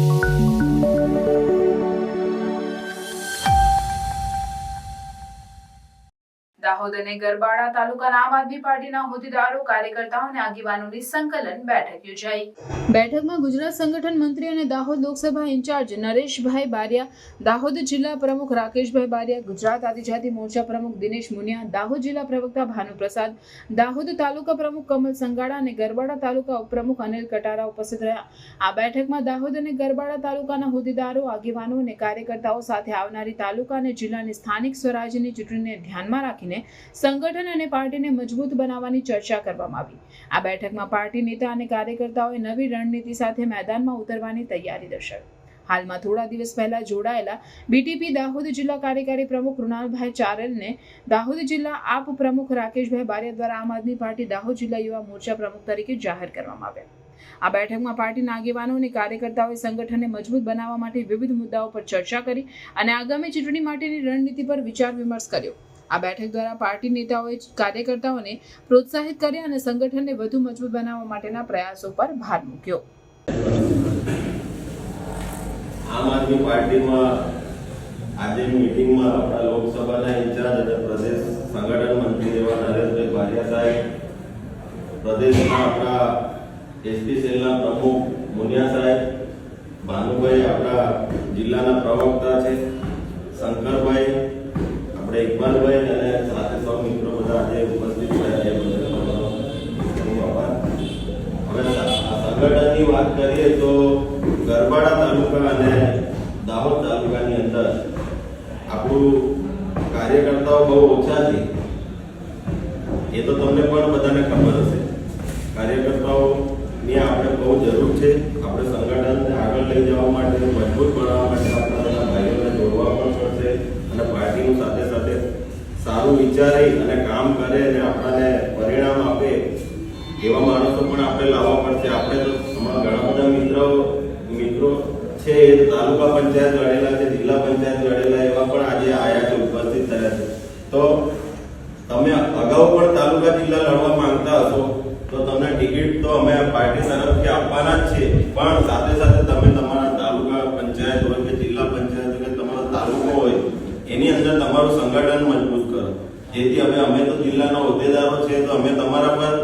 Thank you. Dahod અને ગરબાડા તાલુકાના આમ આદમી પાર્ટીના હોદ્દેદારો, કાર્યકર્તાઓ અને આગેવાનોની સંકલન બેઠક યોજાઈ. બેઠકમાં ગુજરાત સંગઠન મંત્રી અને દાહોદ લોકસભા ઇન્ચાર્જ નરેશભાઈ બારિયા, દાહોદ જિલ્લા પ્રમુખ રાકેશભાઈ બારિયા, ગુજરાત આદિજાતિ મોરચા પ્રમુખ દિનેશ મુનિયા, દાહોદ જિલ્લા પ્રવક્તા ભાનુપ્રસાદ દાહોદ તાલુકા પ્રમુખ કમલ સંગાડા અને ગરબાડા તાલુકા ઉપપ્રમુખ અનિલ કટારા ઉપસ્થિત રહ્યા. આ બેઠકમાં દાહોદ અને ગરબાડા તાલુકાના હોદ્દેદારો, આગેવાનો અને કાર્યકર્તાઓ સાથે આવનારી તાલુકા અને જિલ્લાની સ્થાનિક સ્વરાજ્યની ચૂંટણીને ધ્યાનમાં રાખીને સંગઠન અને પાર્ટીને મજબૂત બનાવવાની ચર્ચા કરવામાં આવી. આ બેઠકમાં પાર્ટી નેતા અને કાર્યકર્તાઓએ નવી રણનીતિ સાથે મેદાનમાં ઉતરવાની તૈયારી દર્શાવી. હાલમાં થોડા દિવસ પહેલા જોડાયેલા બીટીપી દાહોદ જિલ્લા કાર્યકારી પ્રમુખ કૃણાલભાઈ ચારેલને દાહોદ જિલ્લા આપ પ્રમુખ રાકેશભાઈ બારિયા દ્વારા આમ આદમી પાર્ટી દાહોદ જિલ્લા યુવા મોરચા પ્રમુખ તરીકે જાહેર કરવામાં આવ્યા. આ બેઠકમાં પાર્ટીના આગેવાનો અને કાર્યકર્તાઓએ સંગઠનને મજબૂત બનાવવા માટે વિવિધ મુદ્દાઓ પર ચર્ચા કરી અને આગામી ચૂંટણી માટેની રણનીતિ પર વિચાર વિમર્શ કર્યો. આ બેઠક દ્વારા પાર્ટી નેતાઓએ કાર્યકર્તાઓને પ્રોત્સાહિત કર્યા અને સંગઠનને વધુ મજબૂત બનાવવા માટેના પ્રયાસો પર ભાર મૂક્યો. આમ આદમી પાર્ટીમાં આજે મીટિંગમાં આપણા લોકસભાના ઇન્ચાર્જ અને પ્રદેશ સંગઠન મંત્રી એવા નરેશભાઈ બારિયા સાહેબ, પ્રદેશના આપણા એસપી સેલના પ્રમુખ મુનિયા સાહેબ, ભાનુભાઈ આપણા જિલ્લાના પ્રવક્તા છે, શંકરભાઈ આપણે ઇકબાલભાઈ અને સાથે સૌ મિત્રો બધા આજે ઉપસ્થિત થયા એ હવે સંગઠનની વાત કરીએ તો ગરબાડા તાલુકા અને દાહોદ તાલુકાની અંદર આપણું કાર્યકર્તાઓ બહુ ઓછા છે. એ તો તમને પણ બધાને ખબર હશે. કાર્યકર્તાઓની આપણે બહુ જરૂર છે. આપણે સંગઠનને આગળ લઈ જવા માટે, મજબૂત બનાવવા માટે આપણા બધા ભાઈઓને જોડવા પણ પડશે અને પાર્ટીનું સાથે સારું વિચારી અને કામ કરે અને આપણને પરિણામ આપે, એવા માણસો પણ આપણે લાવવા પડશે. આપણે તો અમારા ઘણા બધા મિત્રો મિત્રો છે, એ તાલુકા પંચાયત લડેલા છે, જિલ્લા પંચાયત લડેલા, એવા પણ આજે આયા છે, ઉપસ્થિત થયા છે. તો તમે અગાઉ પણ તાલુકા જિલ્લા લડવા માંગતા હશો, તો તમને ટિકિટ તો અમે પાર્ટી તરફથી આપવાના જ છે પણ સાથે સાથે તમે તમારા તાલુકા પંચાયત હોય કે જિલ્લા પંચાયત હોય કે તમારો તાલુકો હોય એની અંદર તમારું સંગઠન મજબૂત કરો જેથી હવે અમે તો જિલ્લાના હોદ્દેદારો છે તો અમે તમારા પર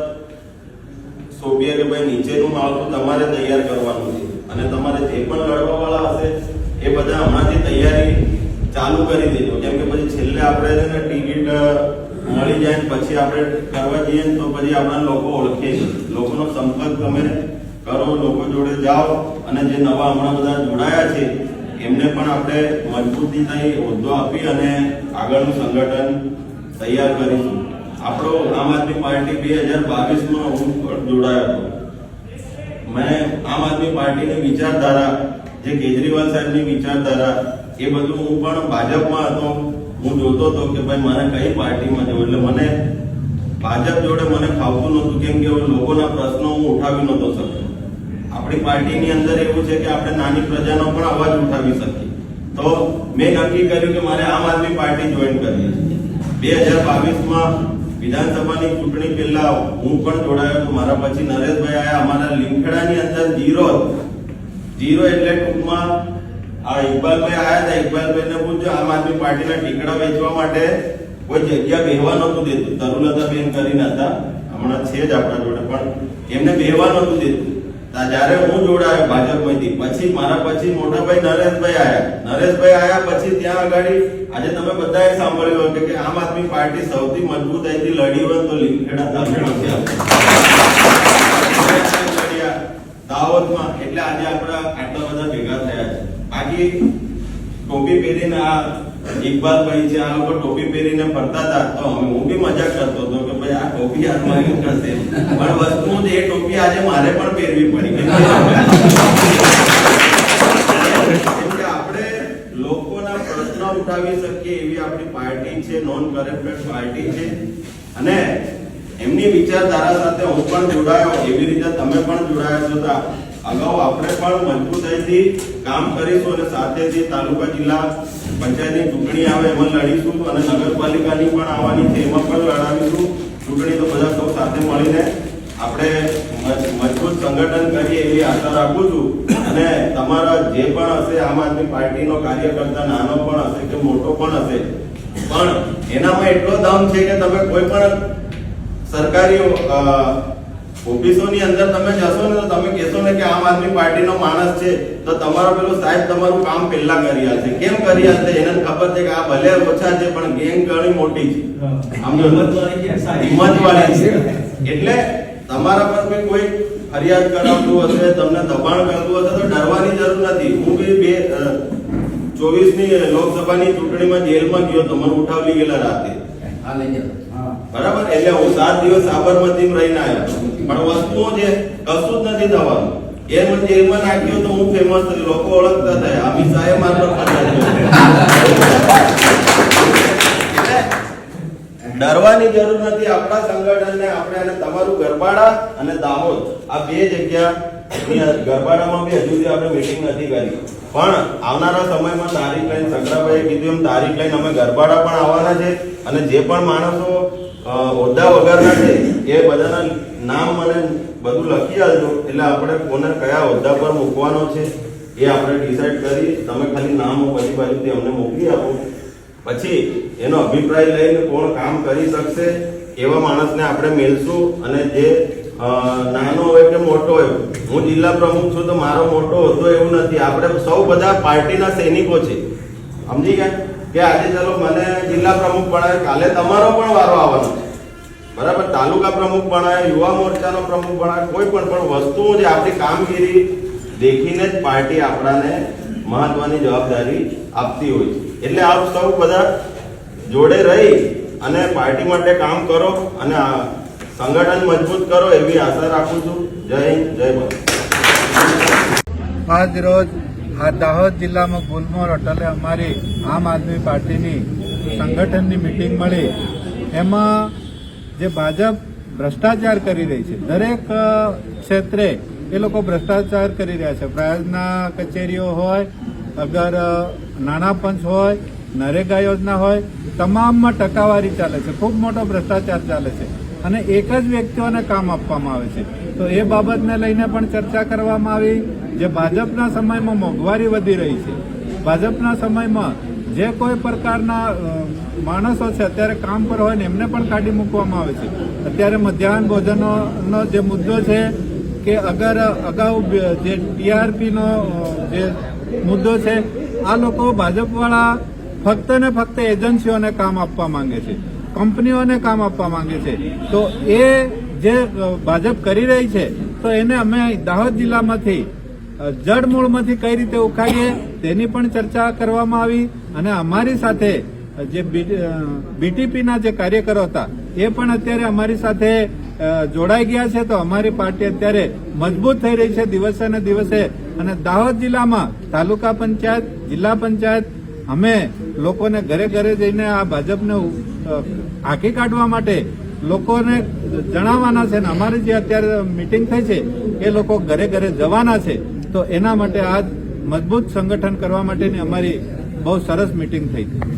સોંપીએ કે ભાઈ નીચેનું માળખું તમારે તૈયાર કરવાનું છે. અને તમારે જે પણ લડવા વાળા હશે, એ બધા હમણાંથી તૈયારી ચાલુ કરી દેજો કેમ કે પછી છેલ્લે આપણે છે ને ટિકિટ મળી જાય પછી આપણે કરવા જઈએ ને તો પછી આપણા લોકો ઓળખે છે. લોકોનો સંપર્ક તમે કરો, લોકો જોડે જાઓ અને જે નવા હમણાં બધા જોડાયા છે, એમને પણ આપણે મજબૂતીથી હોદ્દો આપી અને આગળનું સંગઠન તૈયાર કરીશું. આપણો આમ આદમી પાર્ટી બે હજાર બાવીસમાં હું જોડાયો હતો. મેં આમ આદમી પાર્ટીની વિચારધારા, જે કેજરીવાલ સાહેબની વિચારધારા, એ બધું હું પણ ભાજપમાં હતો. હું જોતો હતો કે ભાઈ મારે કઈ પાર્ટીમાં જવું? એટલે મને ભાજપ જોડે મને ફાવતું નહોતું, કેમ કે લોકોના પ્રશ્નો હું ઉઠાવી નહોતો શકતો આપણી પાર્ટીની અંદર એવું છે કે આપણે નાની પ્રજાનો પણ અવાજ ઉઠાવી શકીએ. તો મેં નક્કી કર્યું કે મારે આમ આદમી પાર્ટી જોઈન કરવી બે હજાર બાવીસમાં વિધાનસભાની ચૂંટણી પહેલા હું પણ જોડાયો હતો મારા પછી નરેશભાઈ આયા. અમારા લીમખેડાની અંદર જીરો. જીરો એટલે ટૂંકમાં આ ઇકબાલભાઈ આયા હતા ઇકબાલભાઈને પૂછ્યો આમ આદમી પાર્ટીના ટીકડા વેચવા માટે કોઈ જગ્યા બેહવા નહોતું દેતું. તરુલતાબેન કરીને હતા. હમણાં છે જ આપણા જોડે, પણ એમને બેહવા નહોતું દેતું. તા જ્યારે હું જોડાયો ભાજપમાંથી, પછી મારા પછી મોટાભાઈ નરેશભાઈ આયા. નરેશભાઈ આયા પછી ત્યાં આગળ આજે તમે બધાએ સાંભળ્યું હતું કે આમ આદમી પાર્ટી સૌથી મજબૂતાઈથી લડી હોય તો એટલે આજે આપણા આટલા બધા ભેગા થયા છે. બાકી ટોપી પહેરીને આ ઇકબાલભાઈ છે આ લોકો ટોપી પહેરીને ફરતા હતા, તો અમે- હું બી મજાક કરતો હતો કે ભાઈ, આ ટોપી હાથમાં કેમ કરશે પણ વસ્તુ એ ટોપી આજે મારે પણ પહેરવી પડી. આપણે ઉઠાવી શકીએ એવી આપણી પાર્ટી છે નોન કરપ્ટેડ પાર્ટી છે. અને એમની વિચારધારા સાથે હું પણ જોડાયો, એવી રીતે તમે પણ જોડાયા છો. તા અગાઉ આપણે પણ મજબૂતાઈથી કામ કરીશું અને સાથેથી તાલુકા જિલ્લા પંચાયતની ચૂંટણી આવે, એમાં લડીશું અને નગરપાલિકાની પણ આવવાની છે, એમાં પણ લડાવીશું. ચૂંટણી તો બધા સૌ સાથે મળીને આપણે મજ- મજબૂત સંગઠન કરીએ એવી આશા રાખું છું. અને તમારા જે પણ હશે, આમ આદમી પાર્ટીનો કાર્યકર્તા નાનો પણ હશે કે મોટો પણ હશે, પણ એનામાં એટલો દમ છે કે તમે કોઈ પણ સરકારી ઓફિસોની અંદર તમે જશો ને તો તમે કહેશો ને કે આમ આદમી પાર્ટીનો માણસ છે તો તમારો પેલો સાહેબ તમારું કામ પહેલા કરી આલશે કેમ કરી આલશે એને ખબર છે કે આ ભલે ઓછા છે પણ ગેંગ ઘણી મોટી છે. સમજો હિંમતવાળી છે. એટલે તમારા પર બી કોઈ ફરિયાદ કરાવતું હશે તમને દબાણ કરતું હશે તો ડરવાની જરૂર નથી. હું બી બે ચોવીસની લોકસભાની ચૂંટણીમાં જેલમાં ગયો તો મને ઉઠાવી ગયેલા રાતે. બરાબર? એટલે હું સાત દિવસ સાબરમતી રહીને આવ્યો પણ વસ્તુઓ જે કશું જ નથી થવાનું. એ મને જેલમાં નાખ્યો તો હું ફેમસ લોકો ઓળખતા થયા. અમિત શાહે માત્ર ડરવાની જરૂર નથી. આપણા સંગઠનને આપણે અને તમારું ગરબાડા અને દાહોદ, આ બે જગ્યા ગરબાડામાં બી હજુ સુધી આપણે મિટિંગ નથી કરી. પણ આવનારા સમયમાં તારીખ લઈને સગડાભાઈએ કીધું એમ, તારીખ લઈને અમે ગરબાડા પણ આવવાના છે અને જે પણ માણસો હોદ્દા વગરના છે, એ બધાના નામ અને બધું લખી આલજો. એટલે આપણે કોને કયા હોદ્દા પર મૂકવાનો છે, એ આપણે ડિસાઈડ કરી, તમે ખાલી નામો બધી બાજુથી અમને મોકલી આપો. પછી એનો અભિપ્રાય લઈને કોણ કામ કરી શકશે, એવા માણસને આપણે મેળશું અને જે નાનો હોય મોટો હું જિલ્લા પ્રમુખ છું તો મારો મોટો હોતો એવું નથી. આપણે સૌ બધા પાર્ટીના સૈનિકો છે. સમજી ગયા? કે આજે ચલો મને જિલ્લા પ્રમુખ બનાવે. કાલે તમારો પણ વારો આવવાનો છે. બરાબર? તાલુકા પ્રમુખ બનાવે, યુવા મોરચાનો પ્રમુખ બનાવે, કોઈ પણ. પણ વસ્તુઓ જે આપણી કામગીરી દેખીને જ પાર્ટી આપણાને મહત્વની જવાબદારી આપતી હોય છે. એટલે આપ સૌ બધા જોડે રહી અને પાર્ટી માટે કામ કરો અને સંગઠન મજબૂત કરો એવી આશા રાખું છું. જય હિન્દ, જય ભારત. આજ રોજ આ દાહોદ જિલ્લામાં ગુલમોર અટલે અમારી આમ આદમી પાર્ટીની સંગઠનની મિટિંગ મળી. એમાં જે ભાજપ ભ્રષ્ટાચાર કરી રહી છે, દરેક ક્ષેત્રે એ લોકો ભ્રષ્ટાચાર કરી રહ્યા છે. પ્રયાસના કચેરીઓ હોય, અગર નાના પંચ હોય, નરેગા યોજના હોય, તમામમાં ટકાવારી ચાલે છે. ખૂબ મોટો ભ્રષ્ટાચાર ચાલે છે. અને એક જ વ્યક્તિઓને કામ આપવામાં આવે છે. તો એ બાબતને લઈને પણ ચર્ચા કરવામાં આવી જે ભાજપના સમયમાં મોંઘવારી વધી રહી છે. ભાજપના સમયમાં જે કોઈ પ્રકારના માણસો છે અત્યારે કામ પર હોય ને એમને પણ કાઢી મૂકવામાં આવે છે. અત્યારે મધ્યાહન ભોજનનો જે મુદ્દો છે કે અગર અગાઉ જે ટીઆરપીનો જે મુદ્દો છે, આ લોકો ભાજપવાળા ફક્ત ને ફક્ત એજન્સીઓને કામ આપવા માંગે છે. કંપનીઓને કામ આપવા માંગે છે. તો એ જે ભાજપ કરી રહી છે, તો એને અમે દાહોદ જિલ્લામાંથી જડમૂળમાંથી કઈ રીતે ઉખાડીએ તેની પણ ચર્ચા કરવામાં આવી અને અમારી સાથે જે બીટીપીના જે કાર્યકરો હતા, એ પણ અત્યારે અમારી સાથે જોડાઈ ગયા છે. તો અમારી પાર્ટી અત્યારે મજબૂત થઈ રહી છે દિવસે ને દિવસે. અને દાહોદ જિલ્લામાં તાલુકા પંચાયત, જિલ્લા પંચાયત અમે લોકોને ઘરે ઘરે જઈને આ ભાજપને આખી કાઢવા માટે લોકોને જણાવવાના છે ને અમારી જે અત્યારે મિટિંગ થઈ છે, એ લોકો ઘરે ઘરે જવાના છે. તો એના માટે આજ મજબૂત સંગઠન કરવા માટેની અમારી બહુ સરસ મિટિંગ થઈ. છે